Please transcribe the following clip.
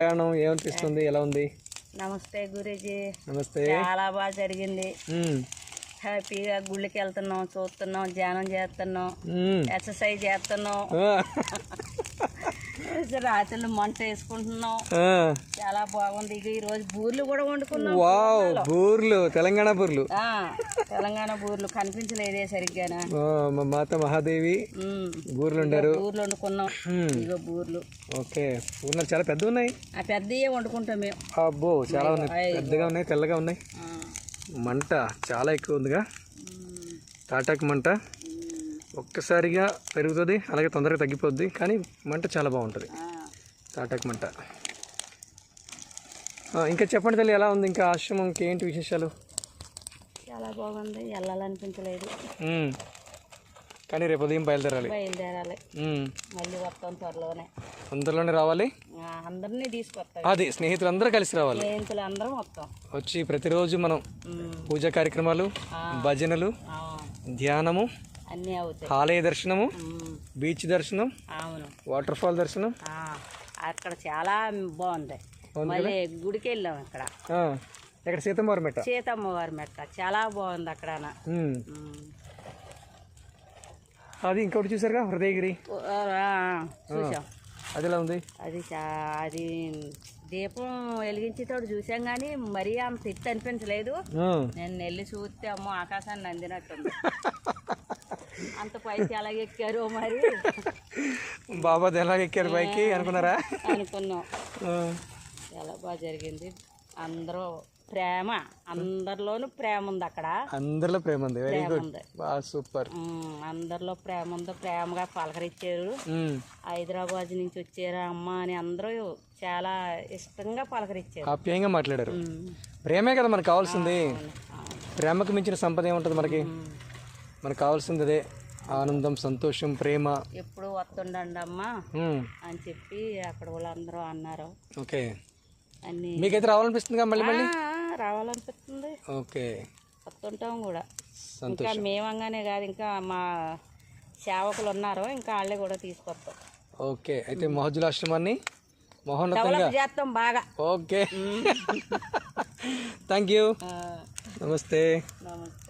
ప్రయాణం ఏమనిపిస్తుంది? ఎలా ఉంది? నమస్తే గురూజీ. నమస్తే. చాలా బాగా జరిగింది. హ్యాపీగా గుళ్ళకి వెళ్తున్నాం చూస్తున్నాం ధ్యానం చేస్తున్నాం. ఎక్సర్సైజ్ చేస్తున్నాం. రాత్రులు మంట వేసుకుంటున్నాం. చాలా బాగుంది. ఇక ఈ రోజు బూర్లు కూడా వండుకున్నాం వావ్ బూర్లు తెలంగాణ బూర్లు. తెలంగాణ బూర్లు కనిపించలేదే సరిగ్గానా. మా మాత మహాదేవి బూర్లు ఉండారు బూర్లు వండుకున్నాం. ఇగో బూర్లు. ఓకే. బూర్లు చాలా పెద్ద ఉన్నాయి ఆ పెద్దయే వండుకుంటాం మేము. అబ్బో చాలా ఉన్నాయి. పెద్దగా ఉన్నాయి తెల్లగా ఉన్నాయి. మంట చాలా ఎక్కువ ఉందిగా. తాటాకు మంట. ఒక్కసారిగా పెరుగుతుంది అలాగే తొందరగా తగ్గిపోద్ది కానీ మంట చాలా బాగుంటుంది. తాటాకు మంట. ఇంకా చెప్పండి తల్లి ఎలా ఉంది? ఇంకా ఆశ్రమం ఇంకేంటి విశేషాలు? చాలా బాగుంది వెళ్ళాలనిపించలేదు. కానీ రేపు ఉదయం బయలుదేరాలి. బయలుదేరాలి. మళ్ళీ వస్తాం త్వరలోనే. అందరిలోనే రావాలి? అందరినీ తీసుకొస్తాం. అది స్నేహితులందరూ కలిసి రావాలి. వస్తాం. వచ్చి ప్రతిరోజు మనం పూజా కార్యక్రమాలు భజనలు ధ్యానము అన్నీ అవుతాయి. ఆలయ దర్శనము బీచ్ దర్శనం అవును. వాటర్ ఫాల్ దర్శనం. ఆ, అక్కడ చాలా బాగుంది. మళ్ళీ గుడికి వెళ్ళాం అక్కడ. ఇక్కడ సీతమ్మవారి మెట్ట? సీతమ్మ వారి మెట్ట. చాలా బాగుంది అక్కడ. అది ఇంకోటి చూసారుగా? హృదయగిరి. చూసాం. అది ఎలా ఉంది? అది చా- అది దీపం వెలిగించేటప్పుడు చూసాం కానీ మరీ అంత ఎత్తు అనిపించలేదు. నేను వెళ్ళి చూస్తే అమ్మో ఆకాశాన్ని అందినట్టుంది. అంత పైకి ఎలా ఎక్కారో మరి. బాబా ఎలా ఎక్కారు పైకి అనుకున్నారా? అనుకున్నాం. చాలా బాగా జరిగింది? అందరూ ప్రేమ అందరిలోనూ ప్రేమ ఉంది అక్కడ. అందరిలో ప్రేమ ఉంది. Very good super. అందరిలో ప్రేమ ఉంది. ప్రేమగా పలకరించారు. హైదరాబాద్ నుంచి వచ్చారా అమ్మ అని అందరూ చాలా ఇష్టంగా పలకరించారు. ఆప్యాయంగా మాట్లాడారు. ప్రేమే కదా మనకు కావాల్సింది. ప్రేమకు మించిన సంపద ఏముంటుంది మనకి? మనకు కావాల్సింది అదే. ఆనందం సంతోషం ప్రేమ. ఎప్పుడు వస్తుండండి అమ్మా. మ్మ్. అని చెప్పి అక్కడ వాళ్ళందరూ అన్నారు. ఓకే. అన్ని మీకైతే రావాలనిపిస్తుందిగా మళ్ళీ మళ్ళీ? రావాలనిపిస్తుంది. ఓకే. వస్తుంటాం కూడా. సంతోషం. ఇంకా మేమంగానే కాదు ఇంకా మా సేవకులు ఉన్నారు ఇంకా వాళ్ళే కూడా తీసుకొస్తాం. ఓకే. అయితే మహజుల ఆశ్రమాన్ని మహోన్నతంగా చేస్తాం బాగా. ఓకే. థ్యాంక్ యూ నమస్తే. నమస్తే.